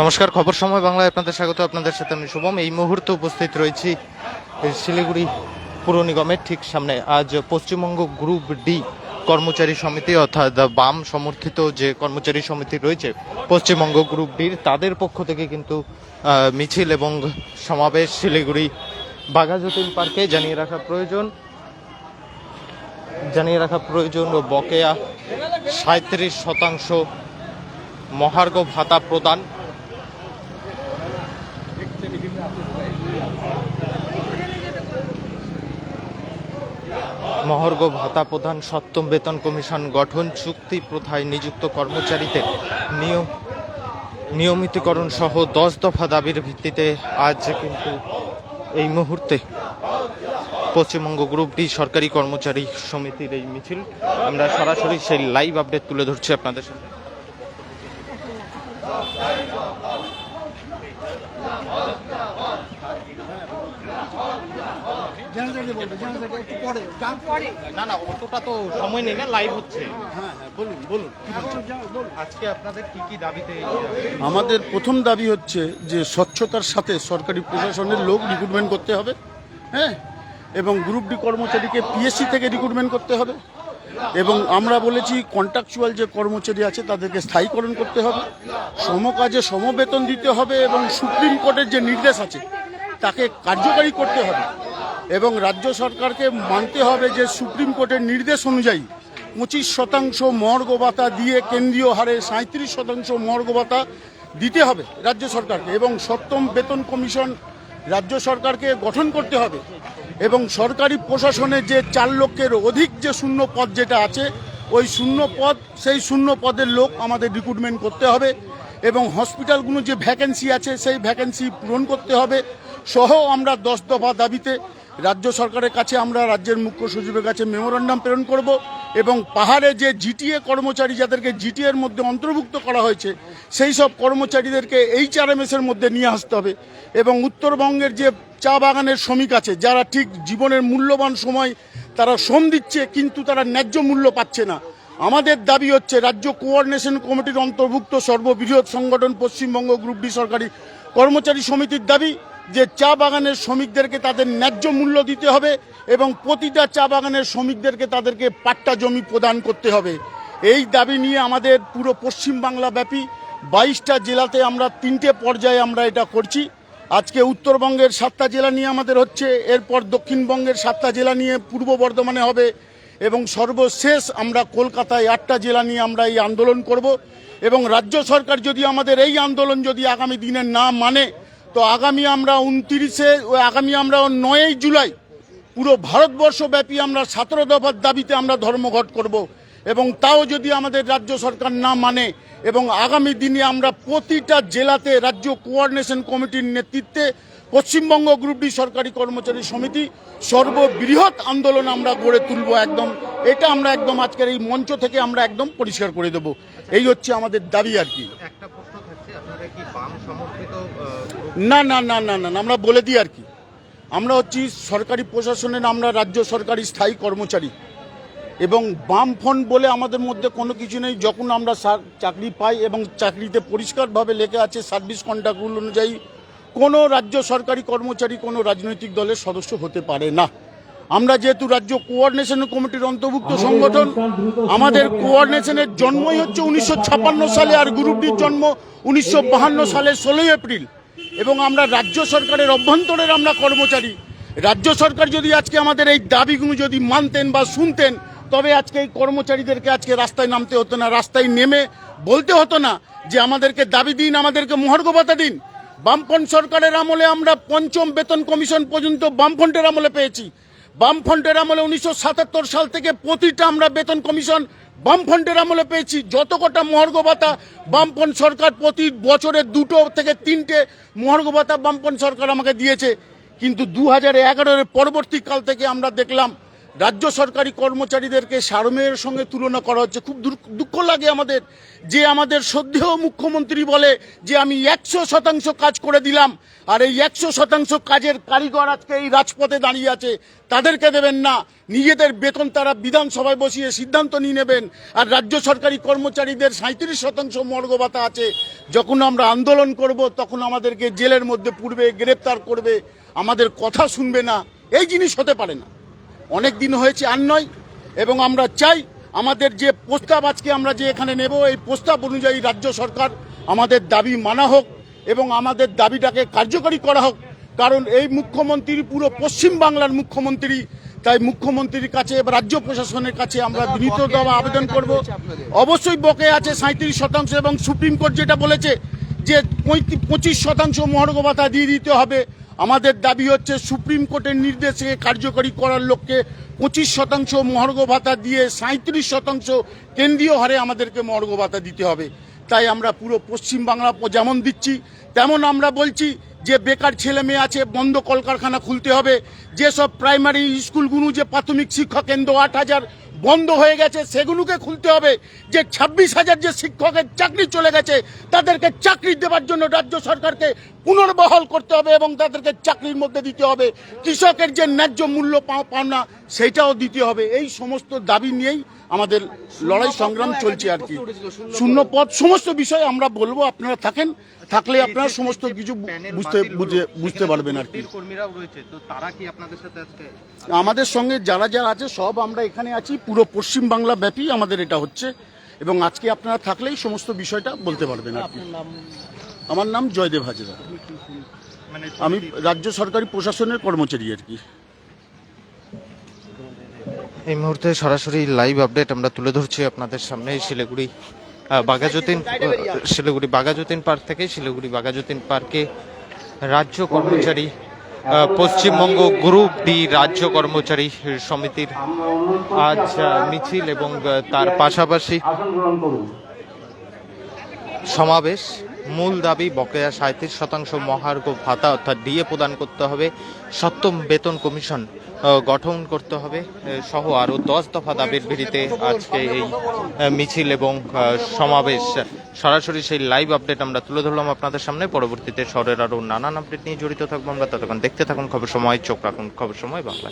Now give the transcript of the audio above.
নমস্কার, খবর সময় বাংলায় আপনাদের স্বাগত। আপনাদের সাথে আমি শুভম। এই মুহূর্তে উপস্থিত রয়েছি শিলিগুড়ি পুর নিগমের ঠিক সামনে। আজ পশ্চিমবঙ্গ গ্রুপ ডি কর্মচারী সমিতি অর্থাৎ বাম সমর্থিত যে কর্মচারী সমিতি রয়েছে পশ্চিমবঙ্গ গ্রুপ ডির, তাদের পক্ষ থেকে কিন্তু মিছিল এবং সমাবেশ শিলিগুড়ি বাঘাযতীন পার্কে জানিয়ে রাখা প্রয়োজন। জানিয়ে রাখা প্রয়োজন ও বকেয়া সাঁত্রিশ শতাংশ মহার্ঘ ভাতা প্রদান। মহার্ঘ ভাতা প্রদান সপ্তম বেতন কমিশন গঠন চুক্তি প্রথায় নিযুক্ত কর্মচারীদের নিয়ম নিয়মিতকরণ সহ দশ দফা দাবির ভিত্তিতে আজ কিন্তু এই মুহূর্তে পশ্চিমবঙ্গ গ্রুপ ডি সরকারি কর্মচারী সমিতির এই মিছিল। আমরা সরাসরি সেই লাইভ আপডেট তুলে ধরছি আপনাদের সামনে। জেনারেলি বলব জেনারেলি একটু পরে। ডান পরে। না না অতটা তো সময় নেই না লাইভ হচ্ছে। হ্যাঁ হ্যাঁ বলুন বলুন। বলুন আজকে আপনাদের কি কি দাবিতে আমাদের প্রথম দাবি হচ্ছে যে স্বচ্ছতার সাথে সরকারি প্রশাসনের লোক রিক্রুটমেন্ট করতে হবে হ্যাঁ? এবং গ্রুপ ডি কর্মচারীকে পিএসসি থেকে রিক্রুটমেন্ট করতে হবে। এবং আমরা বলেছি কন্ট্রাকচুয়াল যে কর্মচারী আছে তাদেরকে স্থায়ীকরণ করতে হবে। সমকাজে সমবেতন দিতে হবে এবং সুপ্রিম কোর্টের যে নির্দেশ আছে তাকে কার্যকারী করতে হবে। এবং রাজ্য সরকারকে মানতে হবে যে সুপ্রিম কোর্টের নির্দেশ অনুযায়ী পঁচিশ শতাংশ মর্গ ভাতা দিয়ে কেন্দ্রীয় হারে সাঁত্রিশ শতাংশ মর্গ ভাতা দিতে হবে রাজ্য সরকারকে এবং সপ্তম বেতন কমিশন রাজ্য সরকারকে গঠন করতে হবে এবং সরকারি প্রশাসনে যে চার লক্ষের অধিক যে শূন্য পদ যেটা আছে, ওই শূন্য পদ, সেই শূন্য পদের লোক আমাদের রিক্রুটমেন্ট করতে হবে এবং হসপিটালগুলো যে ভ্যাকেন্সি আছে, সেই ভ্যাকেন্সি পূরণ করতে হবে। সহ আমরা দশ দফা দাবিতে রাজ্য সরকারের কাছে আমরা রাজ্যের মুখ্য সচিবের কাছে মেমোরান্ডাম প্রেরণ করব এবং পাহাড়ে যে জিটিএ কর্মচারী যাদেরকে জিটিএ এর মধ্যে অন্তর্ভুক্ত করা হয়েছে, সেই সব কর্মচারীদেরকে এইচ আর এর মধ্যে নিয়ে আসতে হবে এবং উত্তরবঙ্গের যে চা বাগানের শ্রমিক আছে, যারা ঠিক জীবনের মূল্যবান সময় তারা শ্রম দিচ্ছে কিন্তু তারা ন্যায্য মূল্য পাচ্ছে না। আমাদের দাবি হচ্ছে রাজ্য কোঅর্ডিনেশন কমিটির অন্তর্ভুক্ত সর্ববৃহৎ সংগঠন পশ্চিমবঙ্গ গ্রুপ ডি সরকারি কর্মচারী সমিতির দাবি যে চা বাগানের শ্রমিকদেরকে তাদের ন্যায্য মূল্য দিতে হবে এবং প্রতিটা চা বাগানের শ্রমিকদেরকে তাদেরকে পাট্টা জমি প্রদান করতে হবে। এই দাবি নিয়ে আমাদের পুরো পশ্চিমবাংলা ব্যাপী বাইশটা জেলাতে আমরা তিনটে পর্যায়ে আমরা এটা করছি। আজকে উত্তরবঙ্গের সাতটা জেলা নিয়ে আমাদের হচ্ছে, এরপর দক্ষিণবঙ্গের সাতটা জেলা নিয়ে পূর্ব বর্ধমানে হবে এবং সর্বশেষ আমরা কলকাতায় আটটা জেলা নিয়ে আমরা এই আন্দোলন করব। এবং রাজ্য সরকার যদি আমাদের এই আন্দোলন যদি আগামী দিনে না মানে তো আগামী আমরা উনতিরিশে আগামী আমরা নয়ই জুলাই, পুরো ভারতবর্ষব্যাপী আমরা সতেরো দফার দাবিতে আমরা ধর্মঘট করব এবং তাও যদি আমাদের রাজ্য সরকার না মানে এবং আগামী দিনে আমরা প্রতিটা জেলাতে রাজ্য কোঅর্ডিনেশন কমিটির নেতৃত্বে পশ্চিমবঙ্গ গ্রুপ ডি সরকারি কর্মচারী সমিতি সর্ববৃহৎ আন্দোলন আমরা গড়ে তুলব একদম। এটা আমরা একদম আজকের এই মঞ্চ থেকে আমরা একদম পরিষ্কার করে দেব। এই হচ্ছে আমাদের দাবি আর কি। একটা প্রশ্ন থাকছে, আপনারা কি বাম সমর্থিত না না না না না না, আমরা বলে দিই আর কি। আমরা হচ্ছি সরকারি প্রশাসনের আমরা রাজ্য সরকারি স্থায়ী কর্মচারী। এবং বাম ফন্ড বলে আমাদের মধ্যে কোনো কিছু নেই যখন আমরা চাকরি পাই এবং চাকরিতে পরিষ্কারভাবে লেখা আছে সার্ভিস কন্ট্রাক্ট রুল অনুযায়ী কোনো রাজ্য সরকারি কর্মচারী কোনো রাজনৈতিক দলের সদস্য হতে পারে না। আমরা যেহেতু রাজ্য কোঅর্ডিনেশন কমিটির অন্তর্ভুক্ত সংগঠন আমাদের কোঅর্ডিনেশনের জন্মই হচ্ছে উনিশশো ছাপ্পান্ন সালে আর গ্রুপ ডির জন্ম উনিশশো সালে ষোলোই এপ্রিল। এবং আমরা রাজ্য সরকারের অভ্যন্তরের আমরা কর্মচারী। রাজ্য সরকার যদি আজকে আমাদের এই দাবিগুলো যদি মানতেন বা শুনতেন, তবে আজকে এই কর্মচারীদেরকে আজকে রাস্তায় নামতে হতো না, রাস্তায় নেমে বলতে হতো না যে আমাদেরকে দাবি দিন, আমাদেরকে মহার্ঘ ভাতা দিন। বামফ্রন্ট সরকারের আমলে আমরা পঞ্চম বেতন কমিশন পর্যন্ত বামফ্রন্টের আমলে পেয়েছি। বামফ্রন্টের আমলে উনিশশো সাতাত্তর সাল থেকে প্রতিটা আমরা বেতন কমিশন বামফ্রন্টের আমলে পেয়েছি। যত কটা মহার্ঘ ভাতা বামফ্রন্ট সরকার প্রতি বছরে দুটো থেকে তিনটে মহার্ঘ ভাতা বামফ্রন্ট সরকার আমাকে দিয়েছে। কিন্তু দু হাজার এগারোর পরবর্তীকাল থেকে আমরা দেখলাম রাজ্য সরকারি কর্মচারীদেরকে সারমেয়ের সঙ্গে তুলনা করা হচ্ছে। খুব দুঃখ লাগে আমাদের যে আমাদের শ্রদ্ধেয় মুখ্যমন্ত্রী বলে যে আমি একশো শতাংশ কাজ করে দিলাম আর এই একশো শতাংশ কাজের কারিগর আজকে এই রাজপথে দাঁড়িয়ে আছে। তাদেরকে দেবেন না। নিজেদের বেতন তারা বিধানসভায় বসিয়ে সিদ্ধান্ত নিয়ে নেবেন। আর রাজ্য সরকারি কর্মচারীদের সাঁত্রিশ শতাংশ মর্গ ভাতা আছে। যখন আমরা আন্দোলন করব, তখন আমাদেরকে জেলের মধ্যে পূর্বে গ্রেপ্তার করবে। আমাদের কথা শুনবে না। এই জিনিস হতে পারে না। অনেক দিন হয়েছে আর নয়, এবং আমরা চাই আমাদের যে প্রস্তাব আজকে আমরা যে এখানে নেব, এই প্রস্তাব অনুযায়ী রাজ্য সরকার আমাদের দাবি মানা হোক এবং আমাদের দাবিটাকে কার্যকরী করা হোক। কারণ এই মুখ্যমন্ত্রী পুরো পশ্চিম বাংলার মুখ্যমন্ত্রী, তাই মুখ্যমন্ত্রীর কাছে, রাজ্য প্রশাসনের কাছে আমরা বিনীত দেওয়া আবেদন করব। অবশ্যই বকে আছে সাঁত্রিশ শতাংশ এবং সুপ্রিম কোর্ট যেটা বলেছে যে পঁয়ত্রিশ, পঁচিশ শতাংশ মহর্গ ভাতা দিয়ে দিতে হবে। আমাদের দাবি হচ্ছে সুপ্রিম কোর্টের নির্দেশে কার্যকরী করার লক্ষ্যে পঁচিশ শতাংশ মহর্গ ভাতা দিয়ে সাঁত্রিশ শতাংশ কেন্দ্রীয় হারে আমাদেরকে মহর্গ ভাতা দিতে হবে। তাই আমরা পুরো পশ্চিম বাংলা যেমন দিচ্ছি, তেমন আমরা বলছি যে বেকার ছেলে মেয়ে আছে, বন্ধ কলকারখানা খুলতে হবে। যেসব প্রাইমারি স্কুলগুলো, যে প্রাথমিক শিক্ষা কেন্দ্র আট হাজার বন্ধ হয়ে গেছে, সেগুলোকে খুলতে হবে। যে ছাব্বিশ হাজার যে শিক্ষকের চাকরি চলে গেছে, তাদেরকে চাকরি দেওয়ার জন্য রাজ্য সরকারকে পুনর্বহাল করতে হবে এবং তাদেরকে চাকরির মধ্যে দিতে হবে। কৃষকের যে ন্যায্য মূল্য পাও- পাওনা সেইটাও দিতে হবে। এই সমস্ত দাবি নিয়েই আমাদের লড়াই সংগ্রাম চলছে আর কি। শূন্য পদ। সমস্ত বিষয় আমরা বলব আপনারা থাকেন। থাকলে আপনারা সমস্ত কিছু বুঝতে বুঝে- বুঝতে পারবেন আর কি। আমাদের সঙ্গে যারা যারা আছে সব আমরা এখানে আছি। পুরো পশ্চিম বাংলা ব্যাপী আমাদের এটা হচ্ছে। এবং আজকে আপনারা থাকলেই সমস্ত বিষয়টা বলতে পারবেন আর কি। আমার নাম জয়দেব হাজরা। মানে আমি রাজ্য সরকারি প্রশাসনের কর্মচারী আর কি। এই মুহূর্তে সরাসরি লাইভ আপডেট আমরা তুলে ধরছি আপনাদের সামনে শিলিগুড়ি বাঘাযতীন শিলিগুড়ি, বাঘাযতীন পার্ক থেকে শিলিগুড়ি বাঘাযতীন পার্কে রাজ্য কর্মচারী পশ্চিমবঙ্গ গ্রুপ ডি রাজ্য কর্মচারী সমিতির আজ মিছিল এবং তার পাশাপাশি সমাবেশ মূল দাবি বকেয়া সাঁত্রিশ শতাংশ মহার্ঘ ভাতা অর্থাৎ ডিএ প্রদান করতে হবে। সপ্তম বেতন কমিশন গঠন করতে হবে সহ আরও দশ দফা দাবির ভিড়িতে আজকে এই মিছিল এবং সমাবেশ। সরাসরি সেই লাইভ আপডেট আমরা তুলে ধরলাম আপনাদের সামনে। পরবর্তীতে শহরের আরও নানান আপডেট নিয়ে জড়িত থাকব আমরা। ততক্ষণ দেখতে থাকুন খবর সময়, চোখ রাখুন খবর সময় বাংলা